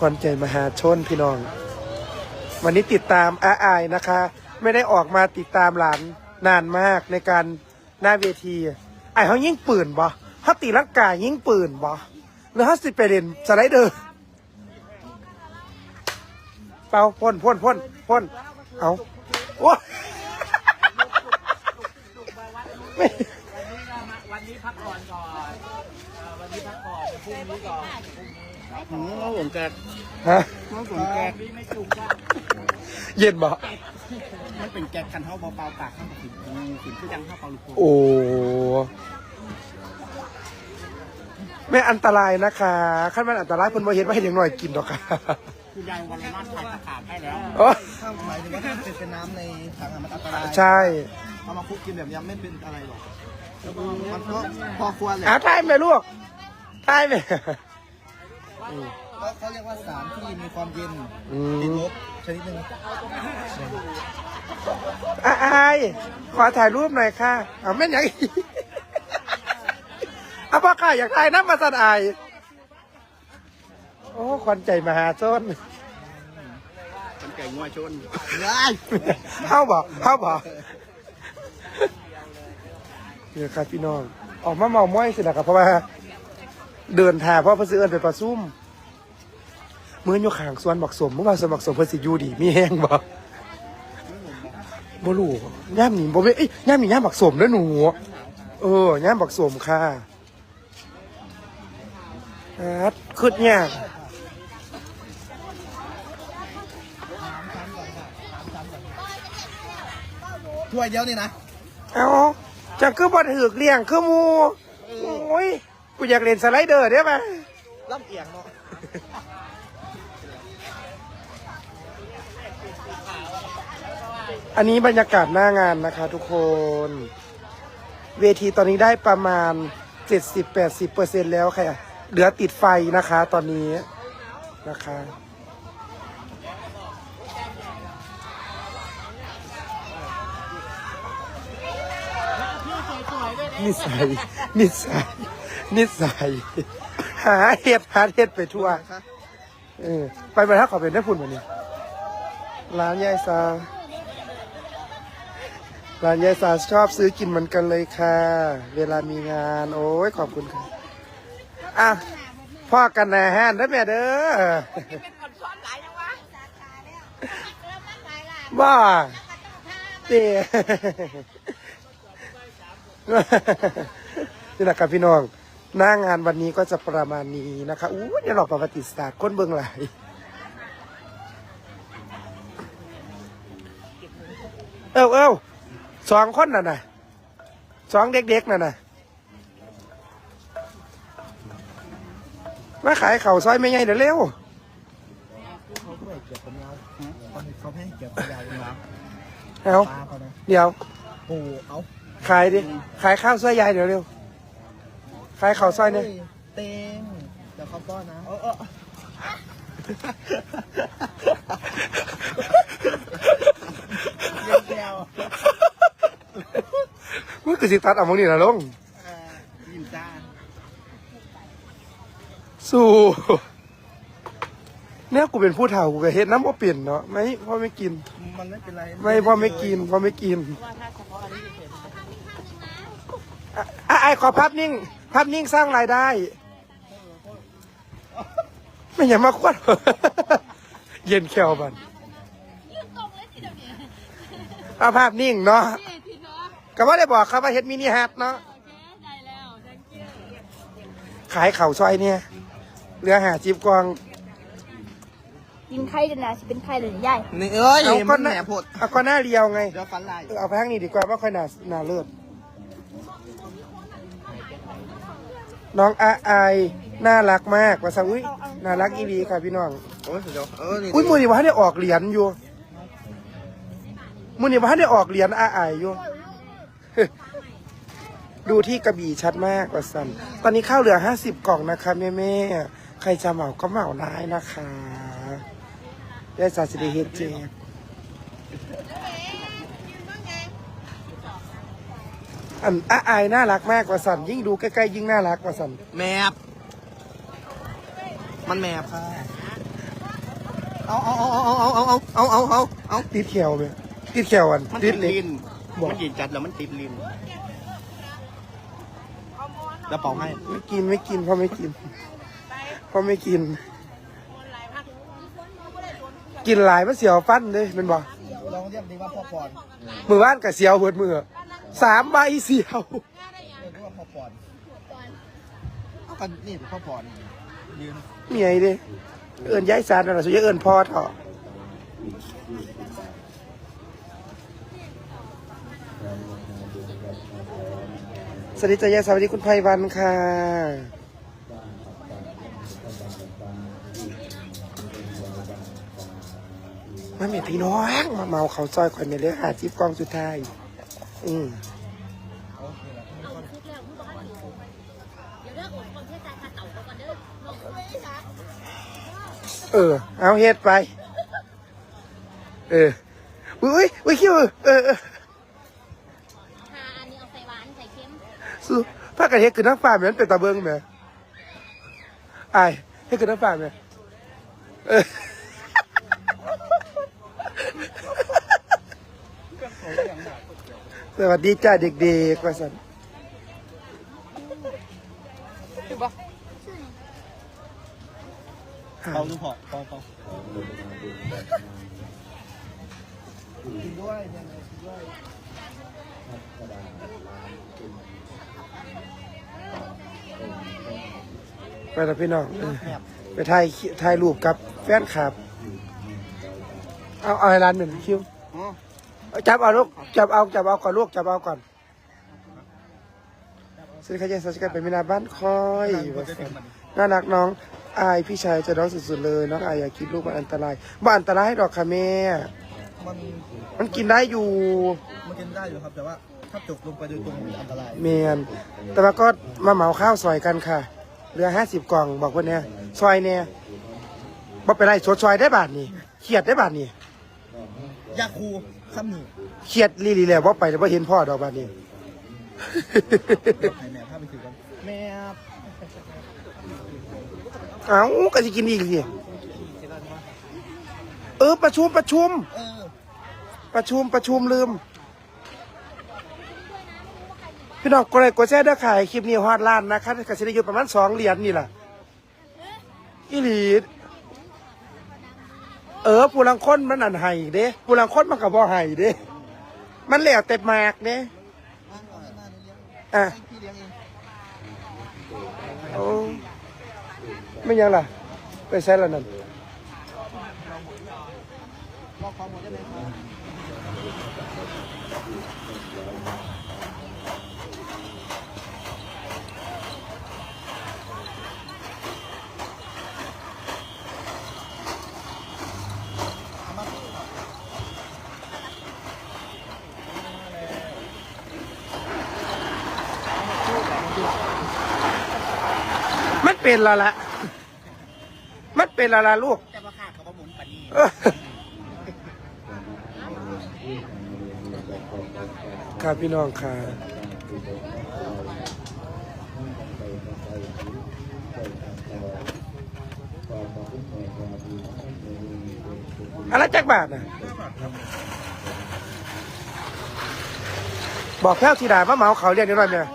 ขวัญใจมหาชนพี่น้อง วันนี้ติดตามอาอายนะคะ ไม่ได้ออกมาติดตามหลานนานมากในการหน้าเวทีไอ้เขายิงปืนบ่เขาตีลังกายิงปืนบ่หรือเขาสิไปเล่นสไลเดอร์เปล่าพ่นพ่นพ่นพ่นเอาโอ้วันนี้พักก่อนก่อนวันนี้พักก่อนพรุ่งนี้ก่อนพรุ่งนี้ หืมผมแกะฮะผมแกะพี่ไม่จุกจ้าเย็นบ่ มันเป็นแกะคันเท่าเบาๆปากข้างถึงถึงคือยังเท่าเปาลูกโป่งโอ้ไม่อันตรายนะคะขั้นมันอันตรายเพิ่นบ่เห็นว่าเห็นอย่างน้อยกินดอกค่ะคือยายวันละนาดถ่ายตะขาบให้แล้วโอ้ถ้าหมายถึงว่าถ้าเป็นน้ำในถังอะมันอันตรายใช่เอามาคลุกกินแบบนี้ไม่เป็นอะไรหรอกมันก็พอควรแหละอาทายไหมลูกทายไหมก็ เขาเรียกว่าสารที่มีความเย็นอืติดมลบชนิดหนึ่งอาอายขอถ่ายรูปหน่อยค่ะ เอาแม่นอย่างอีกเอาพ่อข้าอยากถ่ายน้ำมาสันอายโอ้ควันใจมหาชนมันไก่งัวชนได้เข้าบอกเข้าบอกเนี่ยครับพี่น้อง ออกมาเมาม้อยสินะครับเพราะว่าเดินทางเพราะเพื่อซื้อเอินไปประซุ่ม เมื่ออยู่ข้างสวนบักสมเมื่อวานสวนบักสมเพื่อสิอยู่ดีมีแห้งบ่บ่รู้ย่ามหนีบ่ไม่เอ้ยย่ามหนีย่ามบักสมเด้อหนู เออย่ามบักสมค่ะครับคืดยากถ้วยเดียวนี่นะ เอาจะคือบ่ถือกเลี้ยงคือหมูโอ้ยกูอยากเล่นสไลเดอร์ได้ไหม ลำเอียงเนาะอันนี้บรรยากาศหน้างานนะคะทุกคน เวทีตอนนี้ได้ประมาณ 70-80%แล้วค่ะ เหลือติดไฟนะคะตอนนี้นะคะนิสัยนิสัยนิสัย หาเห็ดหาเห็ดไปทั่วเออไปไปถ้าขอเป็นได้พุ่นวันนี้ร้านยายซาร้านยายซาชอบซื้อกินเหมือนกันเลยค่ะ เวลามีงาน โอ้ยขอบคุณค่ะอะพ่อกันนะฮะได้แม่เด้อบ้าเต้นี่แหละครับพี่น้อง หน้างานวันนี้ก็จะประมาณนี้นะคะอู้เดี๋ยวเราประวัติศาสตร์คนเบื้องหลายเอ้าเอ้าสองคนน่ะนะสองเด็กๆน่ะนะมาขายเข่าวซอยไม่ใหญ่เดี๋ยวเร็วเขาด้วยเกี่ยวกับยาวเขาให้เกี่ยวกับยาวเป็นล้างเอาปลาเขานะเดี๋ยวโอ้เอาขายดิ ขายข้าวซอยยายเดี๋ยวเร็ว ขายข้าวซอยเนี่ยฮ้เต็งเดี๋ยวเขาป้อนนะเออเออเยี่ยมแก้วมึงคือสิตัดเอามองนี่นะลงเอ่อยิ้มจ้าสู้เนี่ยกูเป็นผู้เฒ่ากูก็เฮ็ดน้ำบ่เปลี่ยนเนาะไม่พ่อไม่กิน มันไม่เป็นไรไม่พ่อไม่กินพ่อไม่กินอะอะไอ้ขอภาพนิ่ง ภาพนิ่งสร้างรายได้ ไม่อย่ามาควัด เย็นแควบันเอาภาพนิ่งเนาะก็ว่าได้บอกครับว่าเฮ็ดมินิฮาร์ดเนาะขายเข่าวซอยเนี่ยเรือหาจีบกองกินไข่กันนะสิเป็นไข่เลยใหญ่นี่เอ้ยเอามัก็นหแหนน้าพดเอาก็หน้าเรียวไง เดี๋ยวฟันลายเออเอาไปทางนี้ดีกว่าว่าค่อยหนาหนาเลิศ น้องอาอายน่ารักมากว่าสังอุ้ยน่ารักอีหลีค่ะพี่น้อง โอ้ยเดี๋ยวเออนี่อุ้ยมือนี่ว่าได้ออกเหรียญอยู่มือนี่ว่าได้ออกเหรียญอาอายอยู่ ดูที่กระบี่ชัดมากว่าสันตอนนี้ข้าวเหลือห้าสิบกล่องนะคะแม่แม่ๆใครจะเหมาก็เหมาได้นะคะได้สาสิเดเฮดเจ อันอาอายน่ารักมากกว่าสันยิ่งดูใกล้ๆยิ่งน่ารักกว่าสันแมบมันแมบค่ะเอาเอาเอาเอาเอาเอาเอาเอาเอาเอาติดเขียวไหมติดเขียวอันมันติติดดเหล็กลิ้นบอก มันยินจัดแล้วมันติดลิ้นแล้วเป่าให้ไม่กินไม่กินเพราะไม่กินเพราะไม่กิน กินหลายมันเสียวฟันเลยเป็นบ่ลองเรียกดีว่าพ่อปอนมือบ้านกับเสียวเบิดมือ สามใบเสียวเรียกว่าพ่อปอนเอากันนี่พ่อปอนยืนเมียดิเอินย้ายสารนั่นแหละสุดยอดเอินพ่อเถอะสวัสดีจ้ายายสวัสดีคุณไพวันค่ะมาเมียพี่น้องมาเมาเขาซอยข่อยเมียเลยหาจิบกองสุดท้าย อืมเออ เอาเฮ็ดไป เอออุ้ยอุ้ยคิวเออเออหาอันนี้เอาใส่หวานใส่เค็มสู้ถ้ากันเฮ็ดคือนักฝ่าเหมือนเป็นตาเบิงแหมไอ้ายเฮ็ดคือนักฝ่าแหมเออ สวัสดีจ้าเด็กๆว่าสันอ่าเป่าดูพอเป่าเป่ากินด้วยเนี่ยกินด้วยไปแล้วพี่น้องเออไปถ่ายถ่ายรูปกับแฟนคลับ เอาเอาให้ร้านหนึ่งคิวอ๋อเอา จับเอาลูกจับเอาจับเอาก่อนลูกจับเอาก่อนสวัสดีครับเจนสวัสดีครับเป็นมินาบ้านคอยว่าซั่นน่ารักน้องอายพี่ชายจะน้องสุดๆเลยน้องอายอย่าคิดลูกมันอันตรายบ้านอันตรายดอกค่ะแม่มันมันกินได้อยู่มันกินได้อยู่ครับแต่ว่าถ้าจกลงไปโดยตรงมันอันตรายเมียนแต่ว่าก็มาเหมาข้าวซอยกันค่ะเหลือห้าสิบกล่องบอกว่าเนี่ยซอยเนี่ยบ่เป็นไรสดซอยได้บาทนี่เขียดได้บาทนี่ยาคู ซ้ำนี่เขียดลีลีแล้วว่าไปแต่ว่าเห็นพ่อดอกบาทนี่ให้แม่พาไปถือกันแม่เอ้าก็จะกินอีกสิเออประชุมประชุม เออประชุมประชุมลืม พี่น้องกดไลค์กดแชร์เด้อค่ะให้คลิปนี้ฮอดล้านนะคะกสิได้อยู่ประมาณสองเหรียญนี่แหละอีหลี เออผู้ลังค้นมันอันไห้เด้ผู้ลังค้นมันก็บ่ไห้เด้ มันแล้วแต่มากเด้อะโอ้ไม่ยังล่ะ ไปใช้แล้วนั่น มหมดได้ไหมครับมันเป็นและละ มันเป็นและละลูก แต่ว่าข้าเขาก็หมุนปานนี้เออครับพี่น้องค่ะอะไรจักบาทน่ะบอกแพ้วธิดาว่าเมาเขาเรียกนิดหน่อยเนี่ย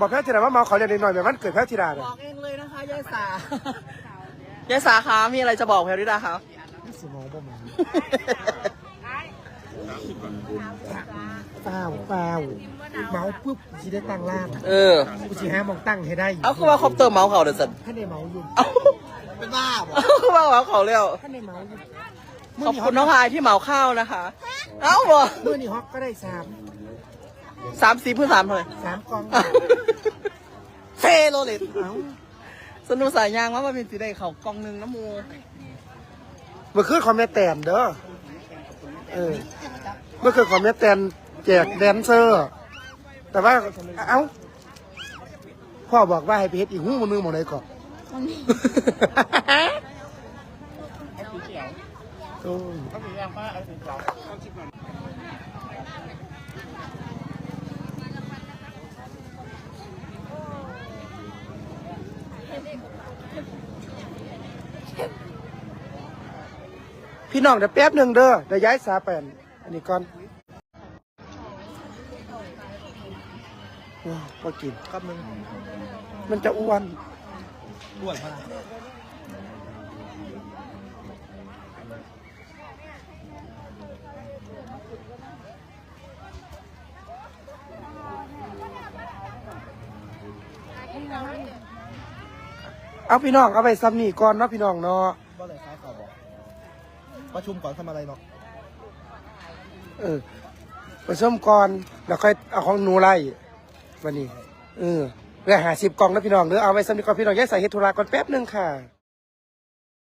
บอกแพ้วธิดาว่าเมาเขาเรียกนิดหน่อยเนี่ยมันเกิดแพ้วธิดาเนี่ยบอกเองเลยนะคะยายสายายสาคะมีอะไรจะบอกแพรริดาคะสมองประมาณเปล่าเปล่าเมาปุ๊บสิได้ตั้งล่างเออ กูสิหามองตั้งให้ได้เอาคือว่าครบเติมเมาส์เขาเดี๋ยวสันท่านได้เมาอยู่เอาเป็นบ้าบ่เอาคือว่าเมาส์เขาเร็วท่านได้เมาอยู่ขอบคุณน้องพายที่เหมาข้าวนะคะ เอ้าบ่ เมื่อนี่ฮอกก็ได้สาม สามสีเพื่อสามเลยสามกองเฟโรเลตเอ้าสนุกสายยางว่ามันเป็นสีได้เขากองหนึ่งน้ำมูเมื่อคืนคอมเมตแตนเด้อเออเมื่อคืนคอมเมตแตนแจกแดนเซอร์ แต่ว่าเอ้าพ่อบอกว่าให้ไปเฮ็ดอีกหูมันนึงหมดเลยก่อนโอ้ย เขามีแรงมากเอาถึงสอง อ พี่น้องเดี๋ยวแป๊บหนึ่งเด้อเดี๋ยวย้ายสาแปนอันนี้ก่อนว้าวพอกินครับมึงมันจะอ้วนอ้วนพะนะเอาพี่น้องเอาไปซ้ำนี่ก่อนเนาะพี่น้องเนาะบ่เลยคล้ายข่าวบอก ประชุมก่อนทำอะไรเนาะเออประชุมก่อนแล้วค่อยเอาของหนูไล่วันนี้ เออเรือหาสิบกล่องนะพี่น้องเด้อเอาไว้สำนี่ก่อนพี่น้องย้ายใส่เฮดธุราก่อนแป๊บหนึ่งค่ะ